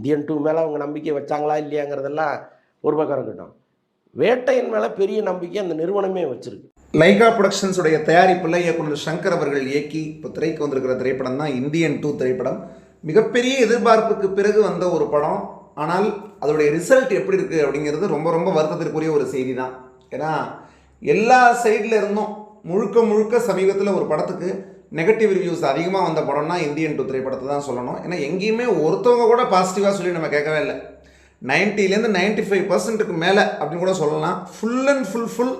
Indian two மேலே அவங்க நம்பிக்கை வச்சாங்களா இல்லையாங்கிறதெல்லாம் ஒரு பக்கம் இருக்கட்டும் வேட்டையின் மேலே பெரிய நம்பிக்கை அந்த நிறுவனமே வச்சிருக்கு. லைகா ப்ரொடக்ஷன்ஸுடைய தயாரிப்பில் இயக்குனர் சங்கர் அவர்கள் இயக்கி இப்போ திரைக்கு வந்திருக்கிற திரைப்படம் தான் இந்தியன் டூ திரைப்படம். மிகப்பெரிய எதிர்பார்ப்புக்கு பிறகு வந்த ஒரு படம். ஆனால் அதோடைய ரிசல்ட் எப்படி இருக்குது அப்படிங்கிறது ரொம்ப ரொம்ப வருத்தத்திற்குரிய ஒரு செய்தி தான். ஏன்னா எல்லா சைடில் இருந்தும் முழுக்க முழுக்க சமீபத்தில் ஒரு படத்துக்கு நெகட்டிவ் ரிவ்யூஸ் அதிகமாக வந்த படம்னா இந்தியன் டூ திரைப்படத்தை தான் சொல்லணும். ஏன்னா எங்கேயுமே ஒருத்தவங்க கூட பாசிட்டிவாக சொல்லி நம்ம கேட்கவே இல்லை. நைன்ட்டிலேருந்து நைன்ட்டி ஃபைவ் பர்சன்ட்டுக்கு மேலே அப்படின்னு கூட சொல்லலாம். Full and full full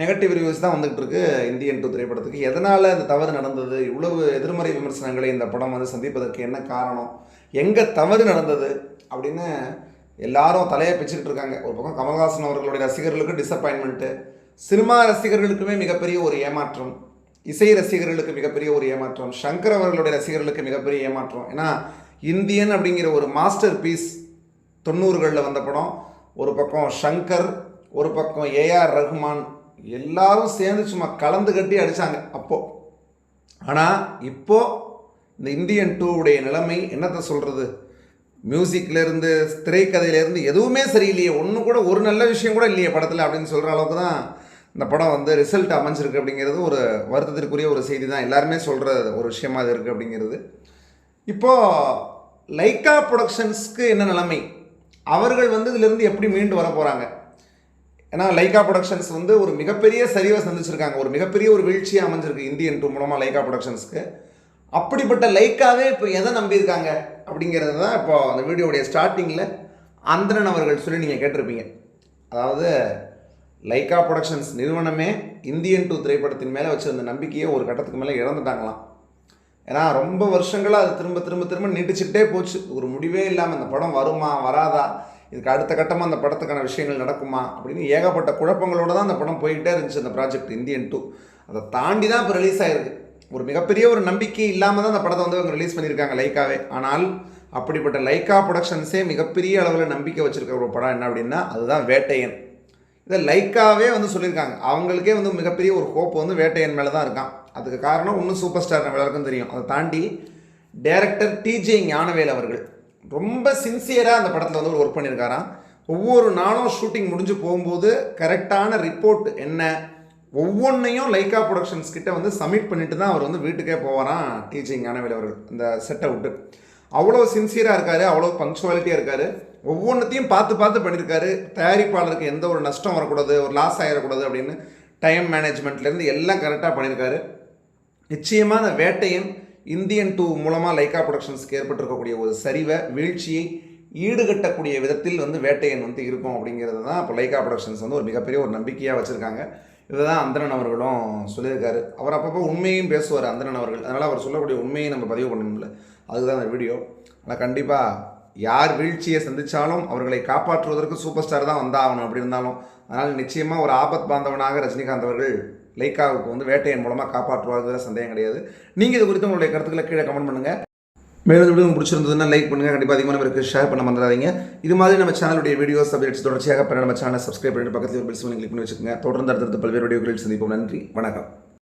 negative reviews தான் வந்துகிட்டு இருக்கு இந்தியன் டூ திரைப்படத்துக்கு. எதனால் இந்த தவறு நடந்தது? இவ்வளவு எதிர்மறை விமர்சனங்களை இந்த படம் வந்து சந்திப்பதற்கு என்ன காரணம்? எங்கே தவறு நடந்தது? அப்படின்னு எல்லாரும் தலையை பிச்சுக்கிட்டு இருக்காங்க. ஒரு பக்கம் கமல்ஹாசன் அவர்களுடைய ரசிகர்களுக்கு டிசப்பாயின்மெண்ட்டு சினிமா ரசிகர்களுக்குமே மிகப்பெரிய ஒரு ஏமாற்றம். இசை ரசிகர்களுக்கு மிகப்பெரிய ஒரு ஏமாற்றம் சங்கர் அவர்களுடைய ரசிகர்களுக்கு மிகப்பெரிய ஏமாற்றம். ஏன்னா இந்தியன் அப்படிங்கிற ஒரு மாஸ்டர் பீஸ் தொண்ணூறுகளில் வந்த படம். ஒரு பக்கம் ஷங்கர் ஒரு பக்கம் ஏஆர் ரஹ்மான் எல்லாரும் சேர்ந்து சும்மா கலந்து கட்டி அடித்தாங்க அப்போது ஆனால் இப்போது இந்த இந்தியன் டூவுடைய நிலைமை என்னத்தை சொல்கிறது மியூசிக்லேருந்து திரைக்கதையிலேருந்து எதுவுமே சரியில்லையே. ஒன்று கூட ஒரு நல்ல விஷயம் கூட இல்லையே படத்தில் அப்படின்னு சொல்கிற அளவுக்கு தான் இந்த படம் வந்து ரிசல்ட் அமைஞ்சிருக்கு அப்படிங்கிறது ஒரு வருத்தத்திற்குரிய ஒரு செய்தி தான் எல்லாருமே சொல்கிற ஒரு விஷயமா அது இருக்குது அப்படிங்கிறது. இப்போது லைக்கா ப்ரொடக்ஷன்ஸ்க்கு என்ன நிலைமை? அவர்கள் வந்து இதிலிருந்து எப்படி மீண்டு வர போகிறாங்க ஏன்னா லைக்கா ப்ரொடக்ஷன்ஸ் வந்து ஒரு மிகப்பெரிய சரிவை சந்திச்சிருக்காங்க. ஒரு மிகப்பெரிய ஒரு வீழ்ச்சியாக அமைஞ்சிருக்கு இந்தியன் டூ மூலமாக லைக்கா ப்ரொடக்ஷன்ஸ்க்கு அப்படிப்பட்ட லைக்காவே இப்போ எதை நம்பியிருக்காங்க அப்படிங்கிறது தான் இப்போ அந்த வீடியோடைய ஸ்டார்டிங்கில் அந்தனன் அவர்கள் சொல்லி நீங்கள் கேட்டிருப்பீங்க. அதாவது லைக்கா ப்ரொடக்ஷன்ஸ் நிறுவனமே இந்தியன் டூ திரைப்படத்தின் மேலே வச்சிருந்த நம்பிக்கையை ஒரு கட்டத்துக்கு மேலே இழந்துட்டாங்களாம். ஏன்னா ரொம்ப வருஷங்களாக அது திரும்ப திரும்ப திரும்ப நீட்டிச்சுக்கிட்டே போச்சு. ஒரு முடிவே இல்லாமல் அந்த படம் வருமா வராதா? இதுக்கு அடுத்த கட்டமாக அந்த படத்துக்கான விஷயங்கள் நடக்குமா? அப்படின்னு ஏகப்பட்ட குழப்பங்களோட தான் அந்த படம் போய்கிட்டே இருந்துச்சு அந்த ப்ராஜெக்ட் இந்தியன் டூ. அதை தாண்டி தான் இப்போ ரிலீஸ் ஆயிருக்கு. ஒரு மிகப்பெரிய ஒரு நம்பிக்கை இல்லாமல் தான் அந்த படத்தை வந்து அவங்க ரிலீஸ் பண்ணியிருக்காங்க லைக்காவே. ஆனால் அப்படிப்பட்ட லைக்கா ப்ரொடக்ஷன்ஸே மிகப்பெரிய அளவில் நம்பிக்கை வச்சுருக்க ஒரு படம் என்ன அப்படின்னா அதுதான் வேட்டையன். இதை லைக்காவே வந்து சொல்லியிருக்காங்க. அவங்களுக்கே வந்து மிகப்பெரிய ஒரு ஹோப் வந்து வேட்டையன் மேலே தான் இருக்கான். அதுக்கு காரணம் இன்னும் சூப்பர் ஸ்டார் எல்லாருக்கும் தெரியும். அதை தாண்டி டேரக்டர் டிஜே ஞானவேல் அவர்கள் ரொம்ப சின்சியராக அந்த படத்தில் வந்து ஒரு ஒர்க் பண்ணியிருக்காராம். ஒவ்வொரு நாளும் ஷூட்டிங் முடிஞ்சு போகும்போது கரெக்டான ரிப்போர்ட் என்ன ஒவ்வொன்றையும் லைக்கா ப்ரொடக்ஷன்ஸ் கிட்ட வந்து சப்மிட் பண்ணிட்டு தான் அவர் வந்து வீட்டுக்கே போவாராம் டிஜே ஞானவேல் அவர்கள். இந்த செட்டை விட்டு அவ்வளோ சின்சியராக இருக்கார் அவ்வளோ பங்க்சுவாலிட்டியாக இருக்கார். ஒவ்வொன்றத்தையும் பார்த்து பார்த்து பண்ணியிருக்காரு தயாரிப்பாளருக்கு எந்த ஒரு நஷ்டம் வரக்கூடாது ஒரு லாஸ் ஆகிடக்கூடாது அப்படின்னு டைம் மேனேஜ்மெண்ட்லேருந்து எல்லாம் கரெக்டாக பண்ணியிருக்காரு நிச்சயமாக அந்த வேட்டையன் இந்தியன் டூ மூலமாக லைக்கா ப்ரொடக்ஷன்ஸ்க்கு ஏற்பட்டிருக்கக்கூடிய ஒரு சரிவை வீழ்ச்சியை ஈடுகட்டக்கூடிய விதத்தில் வந்து வேட்டையன் வந்து இருக்கும் அப்படிங்கிறது தான் இப்போ லைக்கா ப்ரொடக்ஷன்ஸ் வந்து ஒரு மிகப்பெரிய ஒரு நம்பிக்கையாக வச்சுருக்காங்க. இதை தான் அந்தரன் அவர்களும் சொல்லியிருக்காரு. அவர் அப்பப்போ உண்மையும் பேசுவார் அந்தரன் அவர்கள். அதனால் அவர் சொல்லக்கூடிய உண்மையை நம்ம பதிவு பண்ணணும்ல. அதுதான் அந்த வீடியோ. ஆனால் கண்டிப்பாக யார் வீழ்ச்சியை சந்தித்தாலும் அவர்களை காப்பாற்றுவதற்கு சூப்பர் ஸ்டார் தான் வந்தாகணும் அப்படி இருந்தாலும். அதனால் நிச்சயமாக ஒரு ஆபத் பாந்தவனாக ரஜினிகாந்த் அவர்கள் லைக்காவுக்கு வந்து வேட்டையின் மூலமாக காப்பாற்றுவார்கள் சந்தேகம் கிடையாது. நீங்கள் இது குறித்து உங்களுடைய கருத்துக்களை கீழே கமெண்ட் பண்ணுங்கள் மேலும் வீடியோ பிடிச்சிருந்ததுன்னா லைக் பண்ணுங்கள் கண்டிப்பாக அதிகமான பேருக்கு ஷேர் பண்ண மறந்துடாதீங்க. இது மாதிரி நம்ம சேனலுடைய வீடியோஸ் அப்டேட்ஸ் தொடர்ச்சியாக பெற நம்ம சேனலை சப்ஸ்கிரைப் பண்ணிட்டு பக்கத்தில் ஒரு பெல்ஸ் கிளிக் பண்ணி வச்சுக்கோங்க. தொடர்ந்து அடுத்தடுத்த பல்வேறு வீடியோக்களில் சந்திப்போம். நன்றி. வணக்கம்.